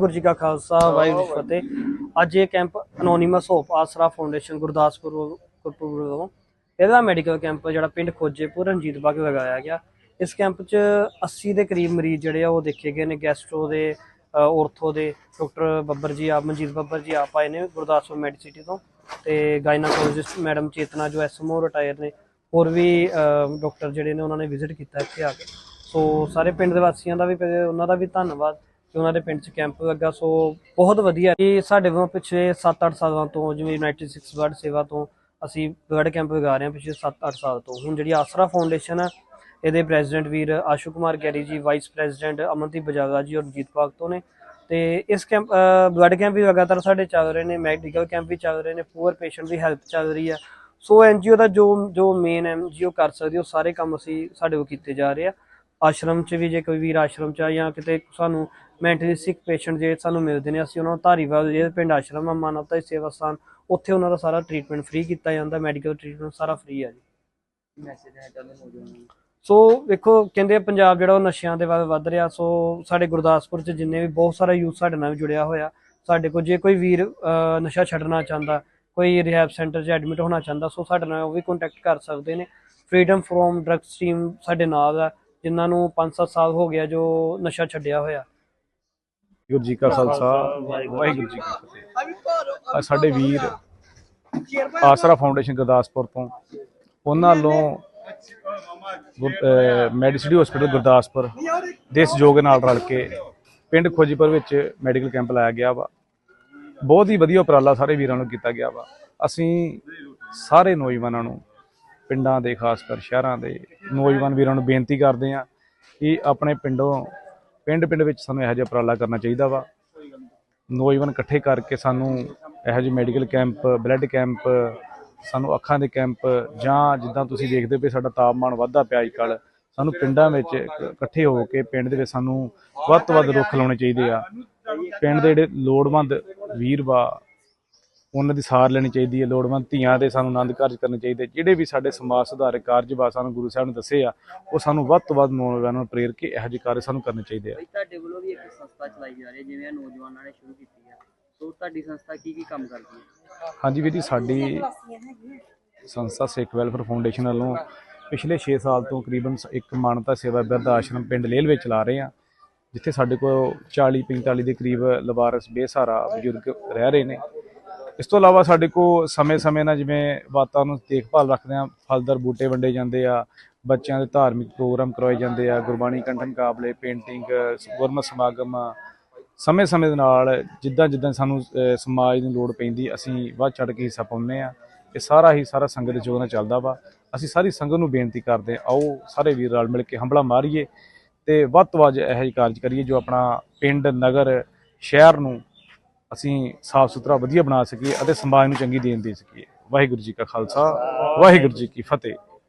ਗੁਰੂ ਜੀ ਕਾ ਖਾਲਸਾ ਵਾਹਿਗੁਰੂ ਜੀ ਫਤਿਹ। ਅੱਜ ਇਹ camp anonymous hope Aasra foundation Gurdaspur Gurpur ਵੱਲੋਂ। ਇਹਦਾ ਮੈਡੀਕਲ ਕੈਂਪ ਜਿਹੜਾ ਪਿੰਡ ਖੋਜੇਪੁਰ ਰਣਜੀਤ ਬਾਗ ਲਗਾਇਆ ਗਿਆ। ਇਸ ਕੈਂਪ 'ਚ 80 ਦੇ ਕਰੀਬ ਮਰੀਜ਼ ਜਿਹੜੇ ਆ ਉਹ ਦੇਖੇ ਗਏ ਨੇ। ਗੈਸਟਰੋ ਦੇ ਔਰਥੋ ਦੇ ਡਾਕਟਰ ਬੱਬਰ ਜੀ ਆ ਮਨਜੀਤ ਬੱਬਰ ਜੀ ਆਪ ਆਏ ਨੇ ਗੁਰਦਾਸਪੁਰ ਮੈਡੀਸਿਟੀ ਤੋਂ। ਤੇ ਗਾਇਨਾਕੋਲੋਜਿਸਟ ਮੈਡਮ ਚੇਤਨਾ ਜੋ ਐਸਐਮਓ ਰਿਟਾਇਰ ਨੇ ਹੋਰ ਵੀ ਡਾਕਟਰ ਜਿਹੜੇ ਨੇ ਉਹਨਾਂ ਨੇ ਵਿਜ਼ਿਟ ਕੀਤਾ ਇੱਥੇ ਆ ਕੇ। ਸੋ ਸਾਰੇ ਪਿੰਡ ਦੇ ਵਾਸੀਆਂ ਦਾ ਵੀ ਉਹਨਾਂ ਦਾ ਵੀ ਧੰਨਵਾਦ। ਕਿ ਉਹਨਾਂ ਦੇ ਪਿੰਡ 'ਚ ਕੈਂਪ ਲੱਗਾ, ਸੋ ਬਹੁਤ ਵਧੀਆ। ਇਹ ਸਾਡੇ ਵੱਲੋਂ ਪਿਛਲੇ 7-8 ਸਾਲਾਂ ਤੋਂ ਜਿਵੇਂ ਯੂਨਾਈਟਿਡ ਸਿਕਸ ਬਲੱਡ ਸੇਵਾ ਤੋਂ ਅਸੀਂ ਬਲੱਡ ਕੈਂਪ ਲਗਾ ਰਹੇ ਹਾਂ ਪਿਛਲੇ 7-8 ਸਾਲ ਤੋਂ। ਹੁਣ ਜਿਹੜੀ ਆਸਰਾ ਫਾਊਂਡੇਸ਼ਨ ਹੈ ਇਹਦੇ ਪ੍ਰੈਜ਼ੀਡੈਂਟ ਵੀਰ Ashu Kumar Garry ji vice president Amandeep Bajaga ji ਔਰ ਰਣਜੀਤ ਪਾਕ ਤੋਂ ਨੇ। ਤੇ ਇਸ ਕੈਂਪ ਬਲੱਡ ਕੈਂਪ ਵੀ ਲਗਾਤਾਰ ਸਾਡੇ ਚੱਲ ਰਹੇ ਨੇ ਮੈਡੀਕਲ ਕੈਂਪ ਵੀ ਚੱਲ ਰਹੇ ਨੇ ਪੂਅਰ ਪੇਸ਼ੈਂਟ ਦੀ ਹੈਲਪ ਚੱਲ ਰਹੀ ਹੈ ਸੋ ਐਨਜੀਓ ਦਾ ਜੋ ਜੋ ਮੇਨ ਐਨਜੀਓ ਕਰ ਸਕਦੀ ਉਹ ਸਾਰੇ ਕੰਮ ਅਸੀਂ ਸਾਡੇ ਕੋਲ ਕੀਤੇ ਜਾ ਰਹੇ ਆ। ਆਸ਼ਰਮ 'ਚ ਵੀ ਜੇ ਕੋਈ ਵੀਰ ਆਸ਼ਰਮ 'ਚ ਆ ਜਾਂ ਕਿਤੇ ਸਾਨੂੰ ਮੈਂਟਲੀ ਸਿਕ ਪੇਸ਼ੈਂਟ ਜੇ ਸਾਨੂੰ ਮਿਲਦੇ ਨੇ ਅਸੀਂ ਉਹਨਾਂ ਨੂੰ ਧਾਰੀਵਾਲ ਜਿਹੜੇ ਪਿੰਡ ਆਸ਼ਰਮ ਆ ਮਾਨਵਤਾ ਦੀ ਸੇਵਾ ਸਥਾਨ ਉੱਥੇ ਉਹਨਾਂ ਦਾ ਸਾਰਾ ਟ੍ਰੀਟਮੈਂਟ ਫ੍ਰੀ ਕੀਤਾ ਜਾਂਦਾ ਮੈਡੀਕਲ ਟ੍ਰੀਟਮੈਂਟ ਸਾਰਾ ਫ੍ਰੀ ਆ ਜੀ। ਮੈਸੇਜ ਹੈ ਚਾਹੁੰਦੇ ਨੌਜਵਾਨਾਂ ਨੂੰ ਸੋ ਵੇਖੋ ਕਹਿੰਦੇ ਪੰਜਾਬ ਜਿਹੜਾ ਉਹ ਨਸ਼ਿਆਂ ਦੇ ਵੱਲ ਵੱਧ ਰਿਹਾ ਸੋ ਸਾਡੇ ਗੁਰਦਾਸਪੁਰ ਚ ਜਿੰਨੇ ਵੀ ਬਹੁਤ ਸਾਰਾ ਯੂਥ ਸਾਡੇ ਨਾਲ ਜੁੜਿਆ ਹੋਇਆ ਸਾਡੇ ਕੋਲ ਜੇ ਕੋਈ ਵੀਰ ਨਸ਼ਾ ਛੱਡਣਾ ਚਾਹੁੰਦਾ ਕੋਈ ਰਿਹੈਬ ਸੈਂਟਰ 'ਚ ਐਡਮਿਟ ਹੋਣਾ ਚਾਹੁੰਦਾ ਸੋ ਸਾਡੇ ਨਾਲ ਉਹ ਵੀ ਕੰਟੈਕਟ ਕਰ ਸਕਦੇ ਨੇ। ਫਰੀडम ਫਰੋਮ ਡਰਗ ਸਟ੍ਰੀਮ ਸਾਡੇ ਨਾਲ ਆ। ਜਿਨ੍ਹਾਂ ਨੂੰ 5-7 ਸਾਲ ਹੋ ਗਿਆ ਜੋ ਨਸ਼ਾ ਛੱਡਿਆ ਹੋਇਆ। ਵਾਹਿਗੁਰੂ ਜੀ ਕਾ ਖਾਲਸਾ ਵਾਹਿਗੁਰੂ ਜੀ ਕੀ ਫਤਿਹ। ਸਾਡੇ ਵੀਰ ਆਸਰਾ ਫਾਊਂਡੇਸ਼ਨ ਗੁਰਦਾਸਪੁਰ ਤੋਂ। ਉਹਨਾਂ ਵੱਲੋਂ ਮੈਡੀਸਿਟੀ ਹਸਪੀਟਲ ਗੁਰਦਾਸਪੁਰ ਦੇ ਸਹਿਯੋਗ ਨਾਲ ਰਲ ਕੇ ਪਿੰਡ ਖੋਜੀਪੁਰ ਵਿੱਚ ਮੈਡੀਕਲ ਕੈਂਪ ਲਾਇਆ ਗਿਆ ਵਾ। ਬਹੁਤ ਹੀ ਵਧੀਆ ਉਪਰਾਲਾ ਸਾਰੇ ਵੀਰਾਂ ਨੂੰ ਕੀਤਾ ਗਿਆ ਵਾ। ਅਸੀਂ ਸਾਰੇ ਨੌਜਵਾਨਾਂ ਨੂੰ ਪਿੰਡਾਂ ਦੇ ਖਾਸ ਕਰ ਸ਼ਹਿਰਾਂ ਦੇ ਨੌਜਵਾਨ ਵੀਰਾਂ ਨੂੰ ਬੇਨਤੀ ਕਰਦੇ ਹਾਂ ਕਿ ਆਪਣੇ ਪਿੰਡੋਂ ਪਿੰਡ ਪਿੰਡ ਵਿੱਚ ਸਾਨੂੰ ਇਹੋ ਜਿਹਾ ਉਪਰਾਲਾ ਕਰਨਾ ਚਾਹੀਦਾ ਵਾ। ਨੌਜਵਾਨ ਇਕੱਠੇ ਕਰਕੇ ਸਾਨੂੰ ਇਹੋ ਜਿਹੇ ਮੈਡੀਕਲ ਕੈਂਪ, ਬਲੱਡ ਕੈਂਪ, ਸਾਨੂੰ ਅੱਖਾਂ ਦੇ ਕੈਂਪ ਜਾਂ ਜਿੱਦਾਂ ਤੁਸੀਂ ਦੇਖਦੇ ਪਏ ਸਾਡਾ ਤਾਪਮਾਨ ਵੱਧਦਾ ਪਿਆ ਅੱਜ ਕੱਲ੍ਹ ਸਾਨੂੰ ਪਿੰਡਾਂ ਵਿੱਚ ਇਕੱਠੇ ਹੋ ਕੇ ਪਿੰਡ ਦੇ ਵਿੱਚ ਸਾਨੂੰ ਵੱਧ ਤੋਂ ਵੱਧ ਰੁੱਖ ਲਾਉਣੇ ਚਾਹੀਦੇ ਆ। ਪਿੰਡ ਦੇ ਜਿਹੜੇ ਲੋੜਵੰਦ ਵੀਰ ਵਾ ਉਹਨਾਂ ਦੀ ਸਾਰ ਲੈਣੀ ਚਾਹੀਦੀ ਹੈ ਲੋੜਵੰਦ ਧੀਆਂ ਦੇ ਸਾਨੂੰ ਆਨੰਦ ਕਾਰਜ ਕਰਨੇ ਚਾਹੀਦੇ ਜਿਹੜੇ ਵੀ ਸਾਡੇ ਸਮਾਜ ਸੁਧਾਰਕ ਕਾਰਜ ਵਾ ਸਾਨੂੰ ਗੁਰੂ ਸਾਹਿਬ ਨੇ ਦੱਸੇ ਆ ਉਹ ਸਾਨੂੰ ਵੱਧ ਤੋਂ ਵੱਧ ਨੌਜਵਾਨਾਂ ਨੂੰ ਪ੍ਰੇਰ ਕੇ ਇਹੋ ਜਿਹੇ ਕਾਰਜ ਸਾਨੂੰ ਕਰਨੇ ਚਾਹੀਦੇ ਆ। ਬਈ ਤੁਹਾਡੇ ਵੱਲੋਂ ਵੀ ਇੱਕ ਸੰਸਥਾ ਚਲਾਈ ਜਾ ਰਹੀ ਹੈ ਜਿਵੇਂ ਆਹ ਨੌਜਵਾਨਾਂ ਨੇ ਸ਼ੁਰੂ ਕੀਤੀ ਹੈ ਸੋ ਤੁਹਾਡੀ ਸੰਸਥਾ ਕੀ ਕੀ ਕੰਮ ਕਰਦੀ ਹੈ? ਹਾਂਜੀ ਵੀਰ ਜੀ ਸਾਡੀ ਸੰਸਥਾ ਸਿੱਖ ਵੈਲਫੇਅਰ ਫਾਊਂਡੇਸ਼ਨ ਵੱਲੋਂ ਪਿਛਲੇ 6 ਸਾਲ ਤੋਂ ਤਕਰੀਬਨ ਸ- ਇੱਕ ਮਾਨਵਤਾ ਸੇਵਾ ਬਿਰਧ ਆਸ਼ਰਮ ਪਿੰਡ ਲੇਲ ਵਿੱਚ ਚਲਾ ਰਹੇ ਹਾਂ ਜਿੱਥੇ ਸਾਡੇ ਕੋਲ 40 45 ਦੇ ਕਰੀਬ ਲਵਾਰਸ ਬੇਸਹਾਰਾ ਬਜ਼ੁਰਗ ਰਹਿ ਰਹੇ ਨੇ। ਇਸ ਤੋਂ ਇਲਾਵਾ ਸਾਡੇ ਕੋਲ ਸਮੇਂ-ਸਮੇਂ ਨਾਲ ਜਿਵੇਂ ਵਾਤਾਵਰਨ ਦੇਖਭਾਲ ਰੱਖਦੇ ਆ ਫਲਦਾਰ ਬੂਟੇ ਵੰਡੇ ਜਾਂਦੇ ਆ ਬੱਚਿਆਂ ਦੇ ਧਾਰਮਿਕ ਪ੍ਰੋਗਰਾਮ ਕਰਵਾਏ ਜਾਂਦੇ ਆ ਗੁਰਬਾਣੀ ਕੰਠ ਮੁਕਾਬਲੇ ਪੇਂਟਿੰਗ ਗੁਰਮਤਿ ਸਮਾਗਮ ਸਮੇਂ-ਸਮੇਂ ਦੇ ਨਾਲ ਜਿੱਦਾਂ ਜਿੱਦਾਂ ਸਾਨੂੰ ਸਮਾਜ ਨੂੰ ਲੋੜ ਪੈਂਦੀ ਅਸੀਂ ਵੱਧ ਚੜ ਕੇ ਹਿੱਸਾ ਪਾਉਂਦੇ ਆ ਇਹ ਸਾਰਾ ਹੀ ਸਾਰਾ ਸੰਗਤ ਦੇ ਜੋਗ ਨਾਲ ਚੱਲਦਾ ਵਾ। ਅਸੀਂ ਸਾਰੀ ਸੰਗਤ ਨੂੰ ਬੇਨਤੀ ਕਰਦੇ ਹਾਂ, ਆਓ ਸਾਰੇ ਵੀਰ ਰਲ ਮਿਲ ਕੇ ਹੰਬਲਾ ਮਾਰੀਏ ਤੇ ਵੱਧ ਤੋਂ ਵੱਧ ਇਹੋ ਜਿਹੇ ਕਾਰਜ ਕਰੀਏ ਜੋ ਆਪਣਾ ਪਿੰਡ ਨਗਰ ਸ਼ਹਿਰ ਨੂੰ ਅਸੀਂ ਸਾਫ਼ ਸੁਥਰਾ ਵਧੀਆ ਬਣਾ ਸਕੀਏ ਅਤੇ ਸਮਾਜ ਨੂੰ ਚੰਗੀ ਦੇਣ ਦੇ ਸਕੀਏ। ਵਾਹਿਗੁਰੂ ਜੀ ਕਾ ਖਾਲਸਾ, ਵਾਹਿਗੁਰੂ ਜੀ ਕੀ ਫਤਿਹ।